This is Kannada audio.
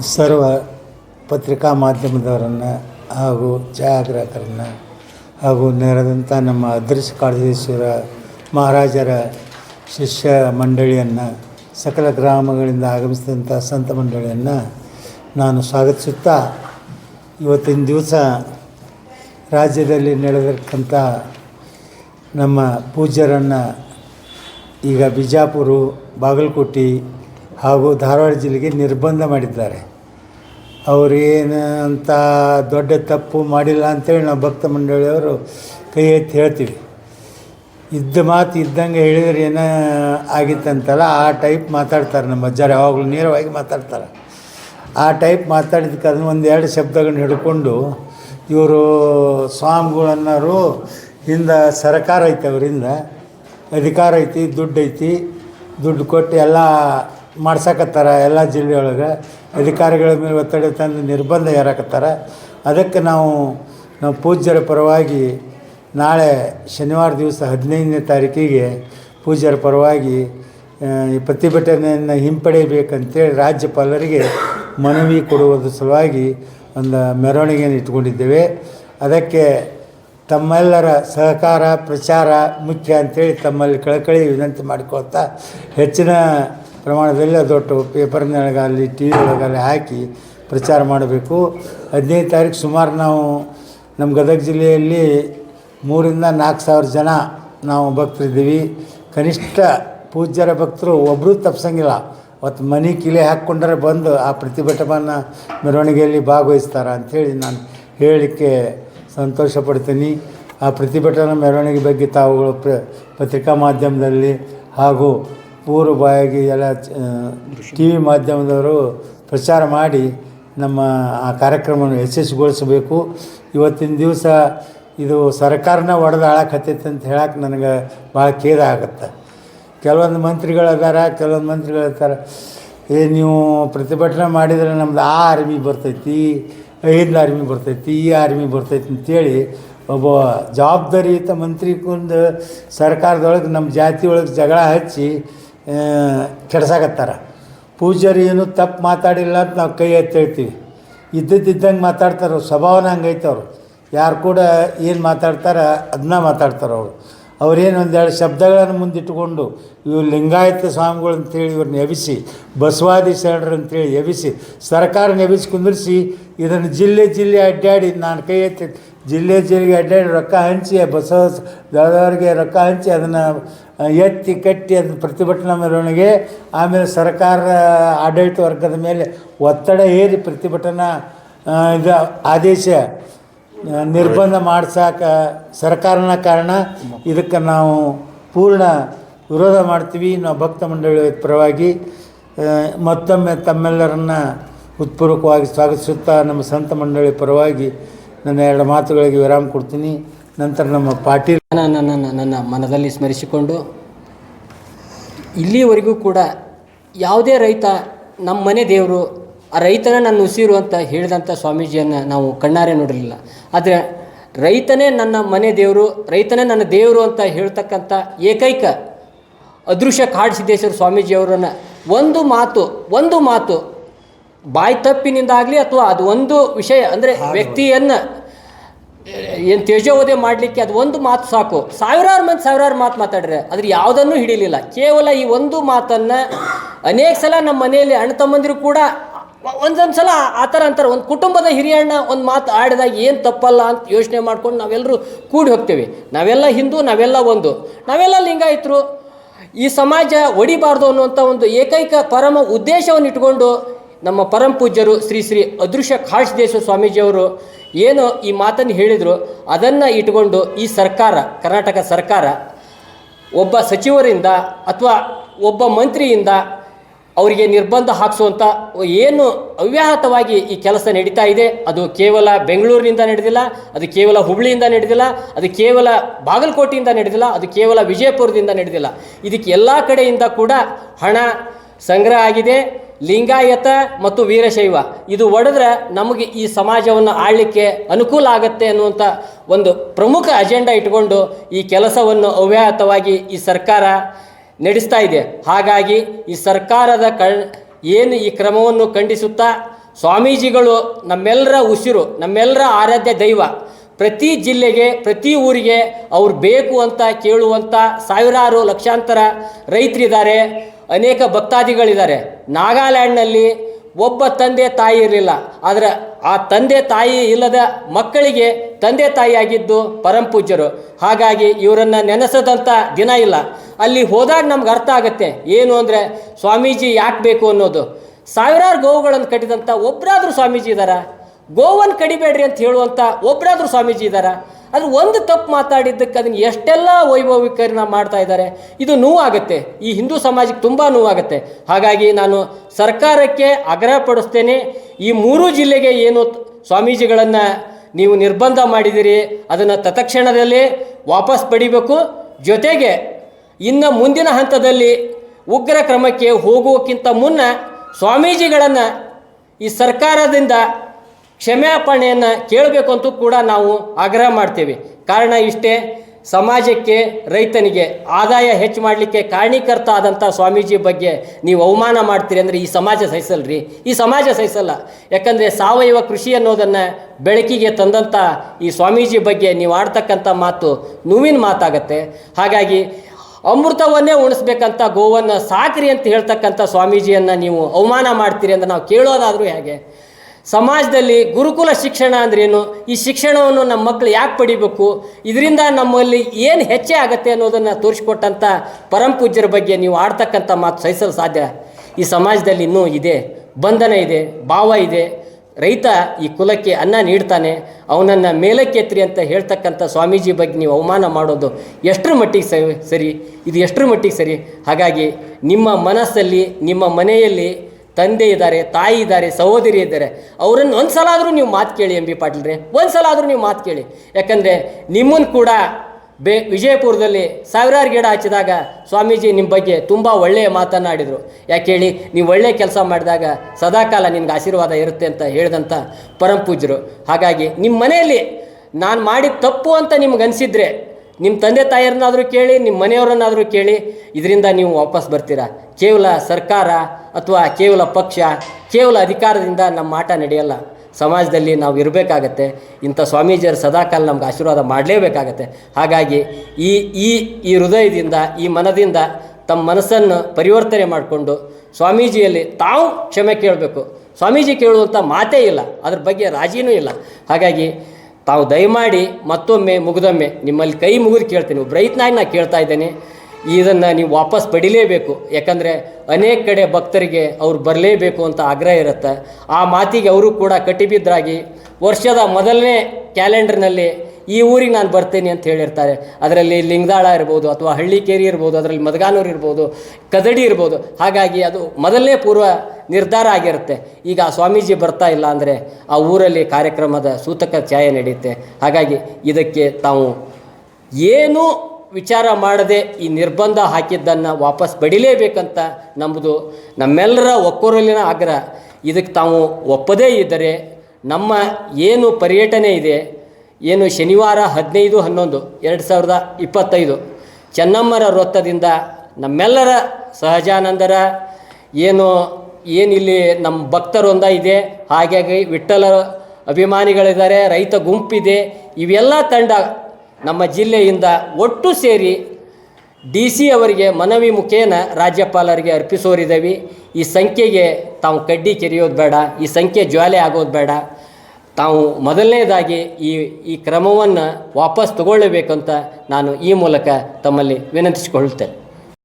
ಸರ್ವ ಪತ್ರಿಕಾ ಮಾಧ್ಯಮದವರನ್ನು ಹಾಗೂ ಛಾಯಾಗ್ರಾಹಕರನ್ನು ಹಾಗೂ ನೆರೆದಂಥ ನಮ್ಮ ಅದೃಶ್ಯ ಕಾಳಜೇಶ್ವರ ಮಹಾರಾಜರ ಶಿಷ್ಯ ಮಂಡಳಿಯನ್ನು, ಸಕಲ ಗ್ರಾಮಗಳಿಂದ ಆಗಮಿಸಿದಂಥ ಸಂತ ಮಂಡಳಿಯನ್ನು ನಾನು ಸ್ವಾಗತಿಸುತ್ತಾ, ಇವತ್ತಿನ ದಿವಸ ರಾಜ್ಯದಲ್ಲಿ ನಡೆದಿರ್ತಕ್ಕಂಥ ನಮ್ಮ ಪೂಜ್ಯರನ್ನು ಈಗ ಬಿಜಾಪುರ, ಬಾಗಲಕೋಟೆ ಹಾಗೂ ಧಾರವಾಡ ಜಿಲ್ಲೆಗೆ ನಿರ್ಬಂಧ ಮಾಡಿದ್ದಾರೆ. ಅವರೇನು ಅಂತ ದೊಡ್ಡ ತಪ್ಪು ಮಾಡಿಲ್ಲ ಅಂತೇಳಿ ನಾವು ಭಕ್ತ ಮಂಡಳಿಯವರು ಕೈ ಎತ್ತಿ ಹೇಳ್ತೀವಿ. ಇದ್ದ ಮಾತು ಇದ್ದಂಗೆ ಹೇಳಿದ್ರೆ ಏನೋ ಆಗಿತ್ತಂತಲ್ಲ ಆ ಟೈಪ್ ಮಾತಾಡ್ತಾರೆ ನಮ್ಮ ಅಜ್ಜಾರು, ಯಾವಾಗಲೂ ನೇರವಾಗಿ ಮಾತಾಡ್ತಾರೆ. ಆ ಟೈಪ್ ಮಾತಾಡಿದ್ದಕ್ಕೆ ಅದನ್ನು ಒಂದು ಎರಡು ಶಬ್ದಗಳನ್ನ ಹಿಡ್ಕೊಂಡು ಇವರು ಸ್ವಾಮಿಗಳನ್ನರು ಹಿಂದೆ ಸರ್ಕಾರ ಐತೆ ಅವರಿಂದ, ಅಧಿಕಾರ ಐತಿ, ದುಡ್ಡು ಐತಿ, ದುಡ್ಡು ಕೊಟ್ಟು ಎಲ್ಲ ಮಾಡ್ಸಕತ್ತಾರ ಎಲ್ಲ ಜಿಲ್ಲೆಯೊಳಗೆ. ಅಧಿಕಾರಿಗಳ ಮೇಲೆ ಒತ್ತಡ ತಂದು ನಿರ್ಬಂಧ ಹೇರಕತ್ತಾರ. ಅದಕ್ಕೆ ನಾವು ನಾವು ಪೂಜ್ಯರ ಪರವಾಗಿ ನಾಳೆ ಶನಿವಾರ ದಿವಸ ಹದಿನೈದನೇ ತಾರೀಕಿಗೆ ಪೂಜ್ಯರ ಪರವಾಗಿ ಈ ಪ್ರತಿಭಟನೆಯನ್ನು ಹಿಂಪಡೆಯಬೇಕಂತೇಳಿ ರಾಜ್ಯಪಾಲರಿಗೆ ಮನವಿ ಕೊಡುವುದರ ಸಲುವಾಗಿ ಒಂದು ಮೆರವಣಿಗೆಯನ್ನು ಇಟ್ಕೊಂಡಿದ್ದೇವೆ ಅದಕ್ಕೆ ತಮ್ಮೆಲ್ಲರ ಸಹಕಾರ, ಪ್ರಚಾರ ಮುಖ್ಯ ಅಂತೇಳಿ ತಮ್ಮಲ್ಲಿ ಕಳಕಳಿ ವಿನಂತಿ ಮಾಡಿಕೊಳ್ತಾ ಹೆಚ್ಚಿನ ಪ್ರಮಾಣದಲ್ಲಿ ಅದೊಟ್ಟು ಪೇಪರ್ನೊಳಗಾಗಲಿ ಟಿ ವಿ ಒಳಗಾಗಲಿ ಹಾಕಿ ಪ್ರಚಾರ ಮಾಡಬೇಕು. ಹದಿನೈದು ತಾರೀಕು ಸುಮಾರು ನಾವು ನಮ್ಮ ಗದಗ ಜಿಲ್ಲೆಯಲ್ಲಿ ಮೂರಿಂದ ನಾಲ್ಕು ಸಾವಿರ ಜನ ನಾವು ಭಕ್ತರಿದ್ದೀವಿ. ಕನಿಷ್ಠ ಪೂಜ್ಯರ ಭಕ್ತರು ಒಬ್ಬರೂ ತಪ್ಸಂಗಿಲ್ಲ. ಅವತ್ತು ಮನೆ ಕಿಲೆ ಹಾಕ್ಕೊಂಡ್ರೆ ಬಂದು ಆ ಪ್ರತಿಭಟನಾ ಮೆರವಣಿಗೆಯಲ್ಲಿ ಭಾಗವಹಿಸ್ತಾರೆ ಅಂಥೇಳಿ ನಾನು ಹೇಳಲಿಕ್ಕೆ ಸಂತೋಷ ಪಡ್ತೀನಿ. ಆ ಪ್ರತಿಭಟನಾ ಮೆರವಣಿಗೆ ಬಗ್ಗೆ ತಾವುಗಳು ಪತ್ರಿಕಾ ಮಾಧ್ಯಮದಲ್ಲಿ ಹಾಗೂ ಪೂರ್ವಭಾವಿಯಾಗಿ ಎಲ್ಲ ಟಿ ವಿ ಮಾಧ್ಯಮದವರು ಪ್ರಚಾರ ಮಾಡಿ ನಮ್ಮ ಆ ಕಾರ್ಯಕ್ರಮವನ್ನು ಯಶಸ್ವಿಗೊಳಿಸಬೇಕು. ಇವತ್ತಿನ ದಿವಸ ಇದು ಸರ್ಕಾರನ ಒಡೆದು ಹಾಳಾಕತ್ತೈತೆ ಅಂತ ಹೇಳಕ್ಕೆ ನನಗೆ ಭಾಳ ಖೇದ ಆಗುತ್ತೆ. ಕೆಲವೊಂದು ಮಂತ್ರಿಗಳು ಅದಾರ, ಕೆಲವೊಂದು ಮಂತ್ರಿಗಳು ಇರ್ತಾರೆ ಏ, ನೀವು ಪ್ರತಿಭಟನೆ ಮಾಡಿದರೆ ನಮ್ದು ಆ ಆರ್ಮಿ ಬರ್ತೈತಿ ಐದು ಆರ್ಮಿ ಬರ್ತೈತಿ, ಈ ಆರ್ಮಿ ಬರ್ತೈತಿ ಅಂತೇಳಿ ಒಬ್ಬ ಜವಾಬ್ದಾರಿಯುತ ಮಂತ್ರಿ ಕುಂದು ಸರ್ಕಾರದೊಳಗೆ ನಮ್ಮ ಜಾತಿ ಒಳಗೆ ಜಗಳ ಹಚ್ಚಿ ಕೆಡ್ಸಾಕತ್ತಾರ. ಪೂಜಾರಿ ಏನು ತಪ್ಪು ಮಾತಾಡಿಲ್ಲ ಅಂತ ನಾವು ಕೈ ಎತ್ತಿ ಹೇಳ್ತೀವಿ. ಮಾತಾಡ್ತಾರೆ, ಸ್ವಭಾವನ ಹಂಗೈತೆ ಅವರು. ಯಾರು ಕೂಡ ಏನು ಮಾತಾಡ್ತಾರೆ ಅದನ್ನ ಮಾತಾಡ್ತಾರೆ ಅವರು. ಅವ್ರೇನು ಒಂದೆರಡು ಶಬ್ದಗಳನ್ನು ಮುಂದಿಟ್ಟುಕೊಂಡು ಇವು ಲಿಂಗಾಯತ ಸ್ವಾಮಿಗಳು ಅಂತೇಳಿ ಇವ್ರನ್ನ ಎಬಿಸಿ ಬಸವಾದಿ ಶರಣರು ಅಂತೇಳಿ ಎಬಿಸಿ ಸರ್ಕಾರನ ಎಬಿಸಿ ಕುಂದಿರಿಸಿ, ಇದನ್ನು ಜಿಲ್ಲೆ ಜಿಲ್ಲೆ ಅಡ್ಡಾಡಿ ನಾನು ಕೈ ಎತ್ತಿ ಜಿಲ್ಲೆ ಜಿಲ್ಲೆಗೆ ಅಡ್ಡಾಡಿ ರೊಕ್ಕ ಹಂಚಿ ಬಸವ ದಳದವರಿಗೆ ರೊಕ್ಕ ಹಂಚಿ ಅದನ್ನು ಎತ್ತಿ ಕಟ್ಟಿ ಅದನ್ನ ಪ್ರತಿಭಟನಾ ಮೆರವಣಿಗೆ, ಆಮೇಲೆ ಸರ್ಕಾರ, ಆಡಳಿತ ವರ್ಗದ ಮೇಲೆ ಒತ್ತಡ ಏರಿ ಪ್ರತಿಭಟನಾ ಇದು ಆದೇಶ ನಿರ್ಬಂಧ ಮಾಡ್ಸಾಕ ಸರ್ಕಾರನ ಕಾರಣ ಇದಕ್ಕೆ ನಾವು ಪೂರ್ಣ ವಿರೋಧ ಮಾಡ್ತೀವಿ. ನಾವು ಭಕ್ತ ಮಂಡಳಿ ಪರವಾಗಿ ಮತ್ತೊಮ್ಮೆ ತಮ್ಮೆಲ್ಲರನ್ನ ಹೃತ್ಪೂರ್ವಕವಾಗಿ ಸ್ವಾಗತಿಸುತ್ತಾ ನಮ್ಮ ಸಂತ ಮಂಡಳಿ ಪರವಾಗಿ ನನ್ನ ಎರಡು ಮಾತುಗಳಿಗೆ ವಿರಾಮ ಕೊಡ್ತೀನಿ. ನಂತರ ನಮ್ಮ ಪಾಟೀಲ್ ನನ್ನ ಮನದಲ್ಲಿ ಸ್ಮರಿಸಿಕೊಂಡು ಇಲ್ಲಿವರೆಗೂ ಕೂಡ ಯಾವುದೇ ರೈತ ನಮ್ಮ ಮನೆ ದೇವರು ಆ ರೈತನೇ ನನ್ನ ಉಸಿರು ಅಂತ ಹೇಳಿದಂಥ ಸ್ವಾಮೀಜಿಯನ್ನು ನಾವು ಕಣ್ಣಾರೆ ನೋಡಿರಲಿಲ್ಲ. ಆದರೆ ರೈತನೇ ನನ್ನ ಮನೆ ದೇವರು ರೈತನೇ ನನ್ನ ದೇವರು ಅಂತ ಹೇಳ್ತಕ್ಕಂಥ ಏಕೈಕ ಅದೃಶ್ಯ ಕಾಡಸಿದ್ದೇಶ್ವರ ಸ್ವಾಮೀಜಿಯವರನ್ನು ಒಂದು ಮಾತು ಒಂದು ಮಾತು ಬಾಯಿ ತಪ್ಪಿನಿಂದಾಗಲಿ ಅಥವಾ ಅದು ಒಂದು ವಿಷಯ ಅಂದರೆ ವ್ಯಕ್ತಿಯನ್ನು ಏನು ತೇಜೋವಧೆ ಮಾಡಲಿಕ್ಕೆ ಅದು ಒಂದು ಮಾತು ಸಾಕು. ಸಾವಿರಾರು ಮಂದಿ ಸಾವಿರಾರು ಮಾತು ಮಾತಾಡ್ರೆ ಅದ್ರ ಯಾವುದನ್ನು ಹಿಡಿಲಿಲ್ಲ. ಕೇವಲ ಈ ಒಂದು ಮಾತನ್ನು ಅನೇಕ ಸಲ ನಮ್ಮ ಮನೆಯಲ್ಲಿ ಅಣ್ಣ ತಮ್ಮಂದಿರು ಕೂಡ ಒಂದೊಂದು ಸಲ ಆ ಥರ ಅಂತಾರೆ. ಒಂದು ಕುಟುಂಬದ ಹಿರಿಯಣ್ಣ ಒಂದು ಮಾತು ಆಡಿದಾಗ ಏನು ತಪ್ಪಲ್ಲ ಅಂತ ಯೋಚನೆ ಮಾಡ್ಕೊಂಡು ನಾವೆಲ್ಲರೂ ಕೂಡಿ ಹೋಗ್ತೇವೆ. ನಾವೆಲ್ಲ ಹಿಂದೂ, ನಾವೆಲ್ಲ ಒಂದು. ನಾವೆಲ್ಲ ಲಿಂಗಾಯಿತರು. ಈ ಸಮಾಜ ಒಡಿಬಾರ್ದು ಅನ್ನುವಂಥ ಒಂದು ಏಕೈಕ ಪರಮ ಉದ್ದೇಶವನ್ನು ಇಟ್ಕೊಂಡು ನಮ್ಮ ಪರಮ ಪೂಜ್ಯರು ಶ್ರೀ ಶ್ರೀ ಅದೃಶ್ಯ ಖಾಡ್ಸಿದೇಶ್ವರ ಸ್ವಾಮೀಜಿಯವರು ಏನು ಈ ಮಾತನ್ನು ಹೇಳಿದರು, ಅದನ್ನು ಇಟ್ಕೊಂಡು ಈ ಸರ್ಕಾರ, ಕರ್ನಾಟಕ ಸರ್ಕಾರ ಒಬ್ಬ ಸಚಿವರಿಂದ ಅಥವಾ ಒಬ್ಬ ಮಂತ್ರಿಯಿಂದ ಅವರಿಗೆ ನಿರ್ಬಂಧ ಹಾಕಿಸುವಂಥ ಏನು ಅವ್ಯಾಹತವಾಗಿ ಈ ಕೆಲಸ ನಡೀತಾ ಇದೆ, ಅದು ಕೇವಲ ಬೆಂಗಳೂರಿನಿಂದ ನಡೆದಿಲ್ಲ, ಅದು ಕೇವಲ ಹುಬ್ಳಿಯಿಂದ ನಡೆದಿಲ್ಲ, ಅದು ಕೇವಲ ಬಾಗಲಕೋಟೆಯಿಂದ ನಡೆದಿಲ್ಲ, ಅದು ಕೇವಲ ವಿಜಯಪುರದಿಂದ ನಡೆದಿಲ್ಲ. ಇದಕ್ಕೆ ಎಲ್ಲ ಕಡೆಯಿಂದ ಕೂಡ ಹಣ ಸಂಗ್ರಹ ಆಗಿದೆ. ಲಿಂಗಾಯತ ಮತ್ತು ವೀರಶೈವ. ಇದು ಒಡೆದ್ರೆ ನಮಗೆ ಈ ಸಮಾಜವನ್ನು ಆಳ್ಲಿಕ್ಕೆ ಅನುಕೂಲ ಆಗತ್ತೆ ಅನ್ನುವಂಥ ಒಂದು ಪ್ರಮುಖ ಅಜೆಂಡಾ ಇಟ್ಕೊಂಡು ಈ ಕೆಲಸವನ್ನು ಅವ್ಯಾಹತವಾಗಿ ಈ ಸರ್ಕಾರ ನಡೆಸ್ತಾ ಇದೆ. ಹಾಗಾಗಿ ಈ ಸರ್ಕಾರದ ಕ ಏನು ಈ ಕ್ರಮವನ್ನು ಖಂಡಿಸುತ್ತಾ ಸ್ವಾಮೀಜಿಗಳು ನಮ್ಮೆಲ್ಲರ ಉಸಿರು ನಮ್ಮೆಲ್ಲರ ಆರಾಧ್ಯ ದೈವ ಪ್ರತಿ ಜಿಲ್ಲೆಗೆ, ಪ್ರತಿ ಊರಿಗೆ ಅವ್ರು ಬೇಕು ಅಂತ ಕೇಳುವಂಥ ಸಾವಿರಾರು ಲಕ್ಷಾಂತರ ರೈತರಿದ್ದಾರೆ, ಅನೇಕ ಭಕ್ತಾದಿಗಳಿದ್ದಾರೆ. ನಾಗಾಲ್ಯಾಂಡ್ನಲ್ಲಿ ಒಬ್ಬ ತಂದೆ ತಾಯಿ ಇರಲಿಲ್ಲ. ಆದರೆ ಆ ತಂದೆ ತಾಯಿ ಇಲ್ಲದ ಮಕ್ಕಳಿಗೆ ತಂದೆ ತಾಯಿಯಾಗಿದ್ದು ಪರಮ ಪೂಜ್ಯರು. ಹಾಗಾಗಿ ಇವರನ್ನು ನೆನೆಸದಂಥ ದಿನ ಇಲ್ಲ. ಅಲ್ಲಿ ಹೋದಾಗ ನಮ್ಗೆ ಅರ್ಥ ಆಗುತ್ತೆ. ಏನು ಅಂದರೆ ಸ್ವಾಮೀಜಿ ಯಾಕೆ ಬೇಕು ಅನ್ನೋದು. ಸಾವಿರಾರು ಗೋವುಗಳನ್ನು ಕಟ್ಟಿದಂಥ ಒಬ್ಬರಾದರೂ ಸ್ವಾಮೀಜಿ ಇದ್ದಾರ? ಗೋವನ್ನು ಕಡಿಬೇಡ್ರಿ ಅಂತ ಹೇಳುವಂಥ ಒಬ್ಬರಾದರೂ ಸ್ವಾಮೀಜಿ ಇದ್ದಾರ? ಅದು ಒಂದು ತಪ್ಪು ಮಾತಾಡಿದ್ದಕ್ಕೆ ಅದನ್ನು ಎಷ್ಟೆಲ್ಲ ವೈಭವೀಕರಣ ಮಾಡ್ತಾ ಇದ್ದಾರೆ. ಇದು ನೋವಾಗುತ್ತೆ. ಈ ಹಿಂದೂ ಸಮಾಜಕ್ಕೆ ತುಂಬ ನೋವಾಗುತ್ತೆ. ಹಾಗಾಗಿ ನಾನು ಸರ್ಕಾರಕ್ಕೆ ಆಗ್ರಹ ಪಡಿಸ್ತೇನೆ. ಈ ಮೂರೂ ಜಿಲ್ಲೆಗೆ ಏನು ಸ್ವಾಮೀಜಿಗಳನ್ನು ನೀವು ನಿರ್ಬಂಧ ಮಾಡಿದಿರಿ, ಅದನ್ನು ತತ್ಕ್ಷಣದಲ್ಲೇ ವಾಪಸ್ ಪಡಿಬೇಕು. ಜೊತೆಗೆ ಇನ್ನು ಮುಂದಿನ ಹಂತದಲ್ಲಿ ಉಗ್ರ ಕ್ರಮಕ್ಕೆ ಹೋಗುವಕ್ಕಿಂತ ಮುನ್ನ ಸ್ವಾಮೀಜಿಗಳನ್ನು ಈ ಸರ್ಕಾರದಿಂದ ಕ್ಷಮಾಪಣೆಯನ್ನು ಕೇಳಬೇಕು ಅಂತೂ ಕೂಡ ನಾವು ಆಗ್ರಹ ಮಾಡ್ತೇವೆ. ಕಾರಣ ಇಷ್ಟೇ, ಸಮಾಜಕ್ಕೆ, ರೈತನಿಗೆ ಆದಾಯ ಹೆಚ್ಚು ಮಾಡಲಿಕ್ಕೆ ಕಾರಣೀಕರ್ತ ಆದಂಥ ಸ್ವಾಮೀಜಿ ಬಗ್ಗೆ ನೀವು ಅವಮಾನ ಮಾಡ್ತೀರಿ ಅಂದರೆ ಈ ಸಮಾಜ ಸಹಿಸಲ್ರಿ. ಈ ಸಮಾಜ ಸಹಿಸಲ್ಲ. ಯಾಕಂದರೆ ಸಾವಯವ ಕೃಷಿ ಅನ್ನೋದನ್ನು ಬೆಳಕಿಗೆ ತಂದಂಥ ಈ ಸ್ವಾಮೀಜಿ ಬಗ್ಗೆ ನೀವು ಆಡ್ತಕ್ಕಂಥ ಮಾತು ನೋವಿನ ಮಾತಾಗತ್ತೆ. ಹಾಗಾಗಿ ಅಮೃತವನ್ನೇ ಉಣಿಸ್ಬೇಕಂತ ಗೋವನ್ನು ಸಾಕ್ರಿ ಅಂತ ಹೇಳ್ತಕ್ಕಂಥ ಸ್ವಾಮೀಜಿಯನ್ನು ನೀವು ಅವಮಾನ ಮಾಡ್ತೀರಿ ಅಂತ ನಾವು ಕೇಳೋದಾದರೂ ಹೇಗೆ? ಸಮಾಜದಲ್ಲಿ ಗುರುಕುಲ ಶಿಕ್ಷಣ ಅಂದ್ರೇನು ಈ ಶಿಕ್ಷಣವನ್ನು ನಮ್ಮ ಮಕ್ಕಳು ಯಾಕೆ ಪಡಿಬೇಕು? ಇದರಿಂದ ನಮ್ಮಲ್ಲಿ ಏನು ಹೆಚ್ಚೆ ಆಗುತ್ತೆ ಅನ್ನೋದನ್ನು ತೋರಿಸ್ಕೊಟ್ಟಂಥ ಪರಂ ಪೂಜ್ಯರ ಬಗ್ಗೆ ನೀವು ಆಡ್ತಕ್ಕಂಥ ಮಾತು ಸಹಿಸಲು ಸಾಧ್ಯ. ಈ ಸಮಾಜದಲ್ಲಿ ಇನ್ನೂ ಇದೆ, ಬಂಧನ ಇದೆ, ಭಾವ ಇದೆ. ರೈತ ಈ ಕುಲಕ್ಕೆ ಅನ್ನ ನೀಡ್ತಾನೆ, ಅವನನ್ನು ಮೇಲಕ್ಕೆತ್ರಿ ಅಂತ ಹೇಳ್ತಕ್ಕಂಥ ಸ್ವಾಮೀಜಿ ಬಗ್ಗೆ ನೀವು ಅವಮಾನ ಮಾಡೋದು ಎಷ್ಟರ ಮಟ್ಟಿಗೆ ಸರಿ? ಇದು ಎಷ್ಟರ ಮಟ್ಟಿಗೆ ಸರಿ? ಹಾಗಾಗಿ ನಿಮ್ಮ ಮನಸ್ಸಲ್ಲಿ, ನಿಮ್ಮ ಮನೆಯಲ್ಲಿ ತಂದೆ ಇದ್ದಾರೆ, ತಾಯಿ ಇದ್ದಾರೆ, ಸಹೋದರಿ ಇದ್ದಾರೆ. ಅವರನ್ನು ಒಂದು ಸಲ ಆದರೂ ನೀವು ಮಾತು ಕೇಳಿ ಎಂ ಬಿ ಪಾಟೀಲ್ರೆ. ಒಂದು ಸಲ ಆದರೂ ನೀವು ಮಾತು ಕೇಳಿ. ಯಾಕಂದರೆ ನಿಮ್ಮನ್ನು ಕೂಡ ಬೇ, ವಿಜಯಪುರದಲ್ಲಿ ಸಾವಿರಾರು ಗಿಡ ಹಚ್ಚಿದಾಗ ಸ್ವಾಮೀಜಿ ನಿಮ್ಮ ಬಗ್ಗೆ ತುಂಬ ಒಳ್ಳೆಯ ಮಾತನ್ನಾಡಿದರು ಯಾಕೆ ಹೇಳಿ, ನೀವು ಒಳ್ಳೆಯ ಕೆಲಸ ಮಾಡಿದಾಗ ಸದಾಕಾಲ ನಿನ್ಗೆ ಆಶೀರ್ವಾದ ಇರುತ್ತೆ ಅಂತ ಹೇಳಿದಂಥ ಪರಂ ಪೂಜ್ಯರು. ಹಾಗಾಗಿ ನಿಮ್ಮ ಮನೆಯಲ್ಲಿ ನಾನು ಮಾಡಿದ ತಪ್ಪು ಅಂತ ನಿಮ್ಗೆ ಅನಿಸಿದ್ರೆ ನಿಮ್ಮ ತಂದೆ ತಾಯಿಯರನ್ನಾದರೂ ಕೇಳಿ, ನಿಮ್ಮ ಮನೆಯವರನ್ನಾದರೂ ಕೇಳಿ, ಇದರಿಂದ ನೀವು ವಾಪಸ್ ಬರ್ತೀರಾ? ಕೇವಲ ಸರ್ಕಾರ ಅಥವಾ ಕೇವಲ ಪಕ್ಷ, ಕೇವಲ ಅಧಿಕಾರದಿಂದ ನಮ್ಮ ಆಟ ನಡೆಯಲ್ಲ. ಸಮಾಜದಲ್ಲಿ ನಾವು ಇರಬೇಕಾಗತ್ತೆ. ಇಂಥ ಸ್ವಾಮೀಜಿಯರು ಸದಾಕಾಲ ನಮ್ಗೆ ಆಶೀರ್ವಾದ ಮಾಡಲೇಬೇಕಾಗತ್ತೆ. ಹಾಗಾಗಿ ಈ ಈ ಈ ಹೃದಯದಿಂದ, ಈ ಮನದಿಂದ ತಮ್ಮ ಮನಸ್ಸನ್ನು ಪರಿವರ್ತನೆ ಮಾಡಿಕೊಂಡು ಸ್ವಾಮೀಜಿಯಲ್ಲಿ ತಾವು ಕ್ಷಮೆ ಕೇಳಬೇಕು. ಸ್ವಾಮೀಜಿ ಕೇಳುವಂಥ ಮಾತೇ ಇಲ್ಲ. ಅದ್ರ ಬಗ್ಗೆ ರಾಜಿನೂ ಇಲ್ಲ. ಹಾಗಾಗಿ ತಾವು ದಯಮಾಡಿ ಮತ್ತೊಮ್ಮೆ ಮುಗಿದೊಮ್ಮೆ ನಿಮ್ಮಲ್ಲಿ ಕೈ ಮುಗಿದು ಕೇಳ್ತೀನಿ. ರೈತನಾಗಿ ನಾನು ಕೇಳ್ತಾ ಇದ್ದೇನೆ. ಇದನ್ನು ನೀವು ವಾಪಸ್ ಪಡಿಲೇಬೇಕು. ಯಾಕಂದರೆ ಅನೇಕ ಕಡೆ ಭಕ್ತರಿಗೆ ಅವ್ರು ಬರಲೇಬೇಕು ಅಂತ ಆಗ್ರಹ ಇರುತ್ತೆ. ಆ ಮಾತಿಗೆ ಅವರು ಕೂಡ ಕಟ್ಟಿಬಿದ್ದರಾಗಿ ವರ್ಷದ ಮೊದಲನೇ ಕ್ಯಾಲೆಂಡರ್ನಲ್ಲಿ ಈ ಊರಿಗೆ ನಾನು ಬರ್ತೀನಿ ಅಂತ ಹೇಳಿರ್ತಾರೆ. ಅದರಲ್ಲಿ ಲಿಂಗದಾಳ ಇರ್ಬೋದು ಅಥವಾ ಹಳ್ಳಿಕೇರಿ ಇರ್ಬೋದು, ಅದರಲ್ಲಿ ಮದಗಾನೂರು ಇರ್ಬೋದು, ಕದಡಿ ಇರ್ಬೋದು. ಹಾಗಾಗಿ ಅದು ಮೊದಲನೇ ಪೂರ್ವ ನಿರ್ಧಾರ ಆಗಿರುತ್ತೆ. ಈಗ ಆ ಸ್ವಾಮೀಜಿ ಬರ್ತಾ ಇಲ್ಲ ಅಂದರೆ ಆ ಊರಲ್ಲಿ ಕಾರ್ಯಕ್ರಮದ ಸೂತಕ ಛಾಯೆ ನಡೆಯುತ್ತೆ. ಹಾಗಾಗಿ ಇದಕ್ಕೆ ತಾವು ಏನೂ ವಿಚಾರ ಮಾಡದೆ ಈ ನಿರ್ಬಂಧ ಹಾಕಿದ್ದನ್ನು ವಾಪಸ್ ಬಡಿಲೇಬೇಕಂತ ನಮ್ಮದು ನಮ್ಮೆಲ್ಲರ ಒಕ್ಕೊರಲಿನ ಆಗ್ರಹ. ಇದಕ್ಕೆ ತಾವು ಒಪ್ಪದೇ ಇದ್ದರೆ ನಮ್ಮ ಏನು ಪರ್ಯಟನೆ ಇದೆ ಏನು ಶನಿವಾರ ಹದಿನೈದು ಹನ್ನೊಂದು, ಎರಡು ಸಾವಿರದ ಇಪ್ಪತ್ತೈದು. ಚೆನ್ನಮ್ಮರ ವೃತ್ತದಿಂದ ನಮ್ಮೆಲ್ಲರ ಸಹಜಾನಂದರ ಏನು, ಏನಿಲ್ಲಿ ನಮ್ಮ ಭಕ್ತರೊಂದ ಇದೆ ಹಾಗಾಗಿ ವಿಠ್ಠಲ ಅಭಿಮಾನಿಗಳಿದ್ದಾರೆ, ರೈತ ಗುಂಪಿದೆ, ಇವೆಲ್ಲ ತಂಡ ನಮ್ಮ ಜಿಲ್ಲೆಯಿಂದ ಒಟ್ಟು ಸೇರಿ ಡಿ ಸಿ ಅವರಿಗೆ ಮನವಿ ಮುಖೇನ ರಾಜ್ಯಪಾಲರಿಗೆ ಅರ್ಪಿಸೋರಿದ್ದೀವಿ. ಈ ಸಂಖ್ಯೆಗೆ ತಾವು ಕಡ್ಡಿ ಕೆರೆಯೋದು ಬೇಡ, ಈ ಸಂಖ್ಯೆ ಜ್ವಾಲೆ ಆಗೋದು ಬೇಡ. ತಾವು ಮೊದಲನೇದಾಗಿ ಈ ಈ ಕ್ರಮವನ್ನು ವಾಪಸ್ ತಗೊಳ್ಳಬೇಕಂತ ನಾನು ಈ ಮೂಲಕ ತಮ್ಮಲ್ಲಿ ವಿನಂತಿಸಿಕೊಳ್ಳುತ್ತೇನೆ.